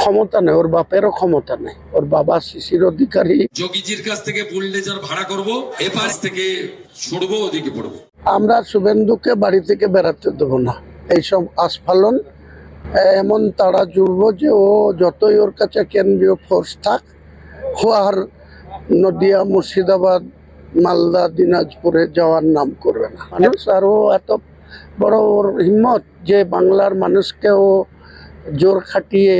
ক্ষমতা নেই ওর বাপেরও ক্ষমতা নেই। ওর বাবা শিশির অধিকারী। যোগীজির কাছ থেকে বুলডেজার ভাড়া করব এপাশ থেকে ছুড়বো ওদিকে পড়ব। আমরা শুভেন্দুকে বাড়ি থেকে বেড়াতে দেবো না। এইসব আস্ফালন এমন তারা জুড়বো যে ও যতই ওর কাছে কেন্দ্রীয় ফোর্স থাক ও আর নদিয়া মুর্শিদাবাদ মালদা দিনাজপুরে যাওয়ার নাম করবে না। মানুষ আর ও এত বড় ওর হিম্মত যে বাংলার মানুষকে ও জোর খাটিয়ে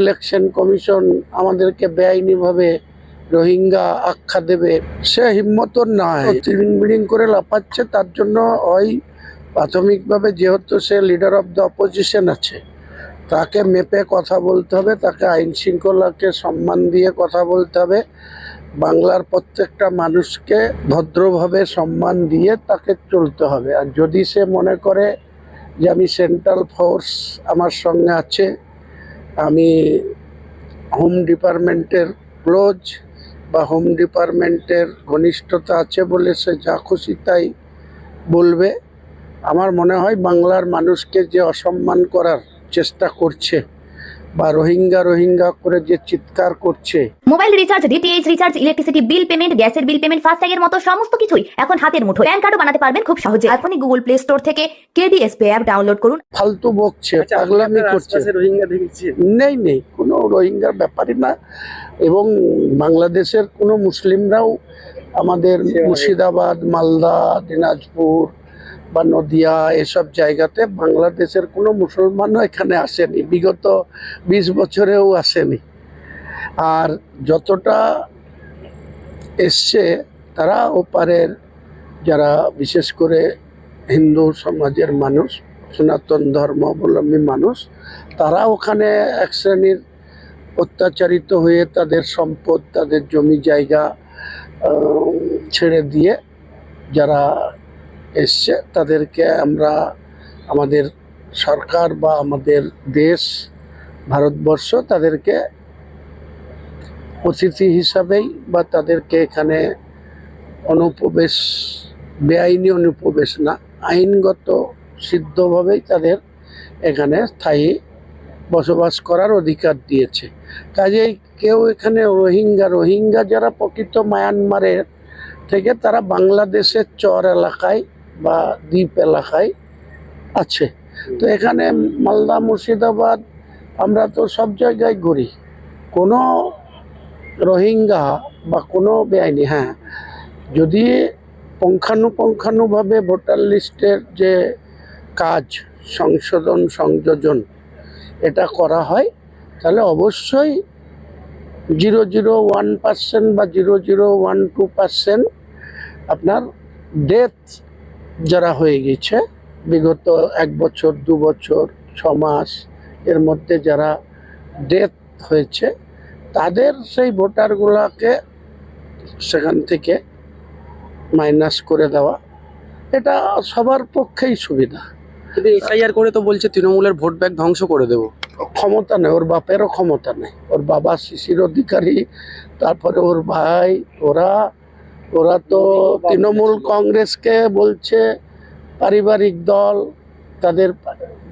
ইলেকশন কমিশন আমাদেরকে বেআইনিভাবে রোহিঙ্গা আখ্যা দেবে। সে হিম্মত নাই। তিরিং বিড়িং করে লাফাচ্ছে তার জন্য ওই প্রাথমিকভাবে যেহেতু সে লিডার অফ দ্য অপোজিশন আছে তাকে মেপে কথা বলতে হবে তাকে আইন শৃঙ্খলাকে সম্মান দিয়ে কথা বলতে হবে। বাংলার প্রত্যেকটা মানুষকে ভদ্রভাবে সম্মান দিয়ে তাকে চলতে হবে। আর যদি সে মনে করে যে আমি সেন্ট্রাল ফোর্স আমার সঙ্গে আছে আমি হোম ডিপার্টমেন্টের ক্লোজ বা হোম ডিপার্টমেন্টের ঘনিষ্ঠতা আছে বলে সে যা খুশি তাই বলবে। আমার মনে হয় বাংলার মানুষকে যে অসম্মান করার চেষ্টা করছে বা রোহিঙ্গা রোহিঙ্গা করে যে চিৎকার করছে। Mobile recharge DTH recharge electricity bill payment গ্যাসের বিল পেমেন্ট ফাস্ট্যাগের মতো সমস্ত কিছুই এখন হাতের মুঠো প্যান কার্ডও বানাতে পারবেন খুব সহজে। এখনই গুগল প্লে স্টোর থেকে কেডিএস পে অ্যাপ ডাউনলোড করুন। ফালতু বকছে আচ্ছা, পাগলামি করছে। রোহিঙ্গা দেখছি। নেই নেই কোনো রোহিঙ্গার ব্যাপারই না। এবং বাংলাদেশের কোনো মুসলিমরাও আমাদের মুর্শিদাবাদ মালদা দিনাজপুর বা নদিয়া এসব জায়গাতে বাংলাদেশের কোনো মুসলমানও এখানে আসেনি। বিগত বিশ বছরেও আসেনি। আর যতটা এসছে, তারা ওপারের যারা বিশেষ করে হিন্দু সমাজের মানুষ, সনাতন ধর্মাবলম্বী মানুষ, তারা ওখানে এক শ্রেণির অত্যাচারিত হয়ে তাদের সম্পদ, তাদের জমি জায়গা ছেড়ে দিয়ে যারা এসছে, তাদেরকে আমরা আমাদের সরকার বা আমাদের দেশ, ভারতবর্ষ তাদেরকে অতিথি হিসাবেই বা তাদেরকে এখানে অনুপ্রবেশ, বেআইনি অনুপ্রবেশ না, আইনগত সিদ্ধভাবেই তাদের এখানে স্থায়ী বসবাস করার অধিকার দিয়েছে। কাজেই কেউ এখানে রোহিঙ্গা রোহিঙ্গা যারা প্রকৃত মায়ানমারের থেকে তারা বাংলাদেশের চর এলাকায় বা দ্বীপ এলাকায় আছে। তো এখানে মালদা, মুর্শিদাবাদ, আমরা তো সব জায়গায় ঘুরি। কোনো রোহিঙ্গা বা কোনো বেআইনি হ্যাঁ। যদি পুঙ্খানুপুঙ্খানুভাবে ভোটার লিস্টের যে কাজ, সংশোধন, সংযোজন এটা করা হয়, তাহলে অবশ্যই জিরো জিরো ওয়ান পার্সেন্ট বা zero zero one two percent আপনার ডেথ যারা হয়ে গেছে। বিগত এক বছর দু বছর ছ মাস এর মধ্যে যারা ডেথ হয়েছে তাদের সেই ভোটারগুলোকে সেখান থেকে মাইনাস করে দেওয়া এটা সবার পক্ষেই সুবিধা। কিন্তু এসআইআর করে তো বলছে তৃণমূলের ভোট ব্যাংক ধ্বংস করে দেবো। ক্ষমতা নেই ওর বাপেরও ক্ষমতা নেই। ওর বাবা শিশির অধিকারী তারপরে ওর ভাই ওরা ওরা তো তৃণমূল কংগ্রেসকে বলছে পারিবারিক দল তাদের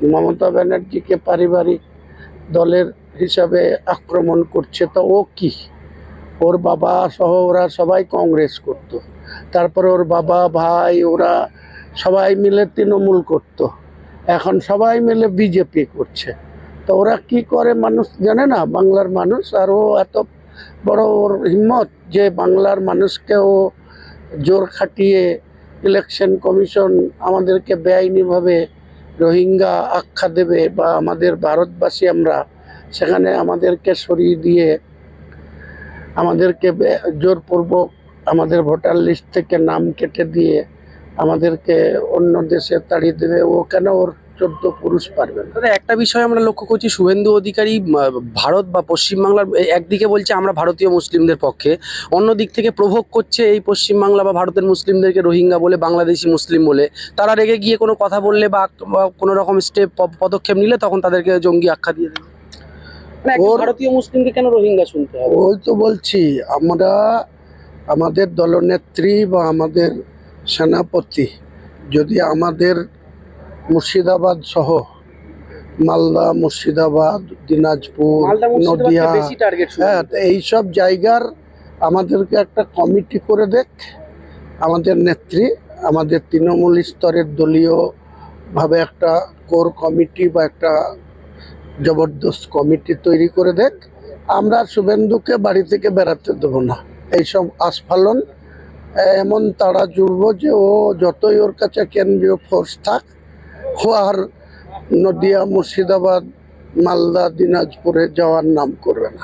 মমতা ব্যানার্জিকে পারিবারিক দলের হিসাবে আক্রমণ করছে তো ও কি? ওর বাবা সহ ওরা সবাই কংগ্রেস করতো। তারপরে ওর বাবা ভাই ওরা সবাই মিলে তৃণমূল করতো। এখন সবাই মিলে বিজেপি করছে। তো ওরা কি করে মানুষ জানে না? বাংলার মানুষ আর ও এত বড় ওর হিম্মত যে বাংলার মানুষকেও জোর খাটিয়ে ইলেকশন কমিশন আমাদেরকে বেআইনিভাবে রোহিঙ্গা আখ্যা দেবে বা আমাদের ভারতবাসী আমরা সেখানে আমাদেরকে সরিয়ে দিয়ে আমাদেরকে জোরপূর্বক আমাদের ভোটার লিস্ট থেকে নাম কেটে দিয়ে আমাদেরকে অন্য দেশে তাড়িয়ে দেবে। ও কেন ওর চোদ্দ পুরুষ পারবেন। দাদা একটা বিষয় আমরা লক্ষ্য করছি শুভেন্দু অধিকারী ভারত বা পশ্চিমবাংলার একদিকে বলছে আমরা ভারতীয় মুসলিমদের পক্ষে অন্য দিক থেকে প্রভোগ করছে এই পশ্চিমবাংলা বা ভারতের মুসলিমদেরকে রোহিঙ্গা বলে বাংলাদেশি মুসলিম বলে। তারা রেগে গিয়ে কোনো কথা বললে বা কোনো রকম স্টেপ পদক্ষেপ নিলে তখন তাদেরকে জঙ্গি আখ্যা দিয়ে দেবে। মানে ভারতীয় মুসলিমকে কেন রোহিঙ্গা শুনতে হবে? ওই তো বলছি আমরা আমাদের দলনেত্রী বা আমাদের সেনাপতি যদি আমাদের মুর্শিদাবাদ সহ মালদা মুর্শিদাবাদ দিনাজপুর নদিয়া হ্যাঁ এইসব জায়গার আমাদেরকে একটা কমিটি করে দেখ। আমাদের নেত্রী আমাদের তৃণমূল স্তরের দলীয় ভাবে একটা কোর কমিটি বা একটা জবরদস্ত কমিটি তৈরি করে দেখ। আমরা শুভেন্দুকে বাড়ি থেকে বেড়াতে দেবো না। এইসব আস্ফালন এমন তারা জুড়বো যে ও যতই ওর কাছে কেন্দ্রীয় ফোর্স থাক আর নদিয়া মুর্শিদাবাদ মালদা দিনাজপুরে যাওয়ার নাম করবে না।